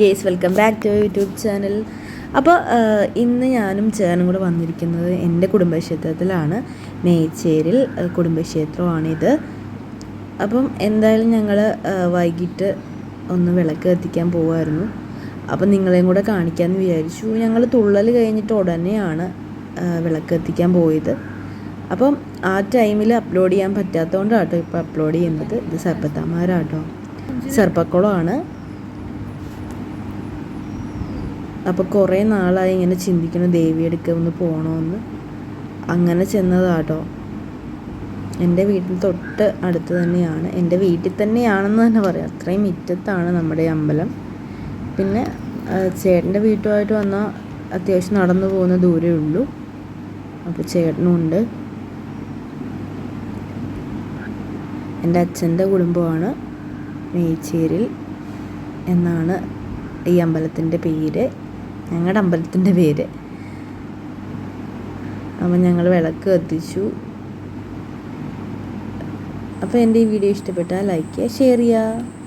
Guys welcome back to YouTube channel. അപ്പോൾ ഇന്ന് ഞാനും ചേർന്നും കൂടെ വന്നിരിക്കുന്നത് എന്റെ കുടുംബക്ഷേത്രത്തിലാണ്. മേച്ചേരിൽ കുടുംബക്ഷേത്രമാണിത്. അപ്പം എന്തായാലും ഞങ്ങൾ വൈകിട്ട് ഒന്ന് വിളക്ക് കത്തിക്കാൻ പോകുമായിരുന്നു അപ്പം നിങ്ങളെയും കൂടെ കാണിക്കാമെന്ന് വിചാരിച്ചു. ഞങ്ങൾ തുള്ളൽ കഴിഞ്ഞിട്ട് ഉടനെയാണ് വിളക്ക് കത്തിക്കാൻ പോയത്. അപ്പം ആ ടൈമിൽ അപ്ലോഡ് ചെയ്യാൻ പറ്റാത്തതുകൊണ്ടാണ് കേട്ടോ ഇപ്പോൾ അപ്ലോഡ് ചെയ്യുന്നത്. ഇത് സർപ്പത്താമാരാട്ടോ. സർപ്പക്കുളമാണ്. അപ്പോൾ കുറേ നാളായി ഇങ്ങനെ ചിന്തിക്കണം ദേവി അടുക്ക ഒന്ന് പോകണമെന്ന് അങ്ങനെ ചെന്നതാട്ടോ. എന്റെ വീട്ടിൽ തൊട്ട് അടുത്ത് തന്നെയാണ്. എന്റെ വീട്ടിൽ തന്നെയാണെന്ന് തന്നെ പറയാം. അത്രയും മുറ്റത്താണ് നമ്മുടെ അമ്പലം. പിന്നെ ചേട്ടന്റെ വീട്ടുമായിട്ട് വന്നാൽ അത്യാവശ്യം നടന്നു പോകുന്ന ദൂരമേ ഉള്ളൂ. അപ്പോൾ ചേട്ടനുണ്ട് എന്റെ അച്ഛന്റെ കുടുംബമാണ് മേച്ചേരിൽ എന്നാണ് ഈ അമ്പലത്തിന്റെ പേര്. ഞങ്ങളുടെ അമ്പലത്തിന്റെ പേര്. അപ്പം ഞങ്ങൾ വിളക്ക് കത്തിച്ചു. അപ്പോൾ എന്റെ ഈ വീഡിയോ ഇഷ്ടപ്പെട്ടാൽ ലൈക്ക് ചെയ്യുക ഷെയർ ചെയ്യുക.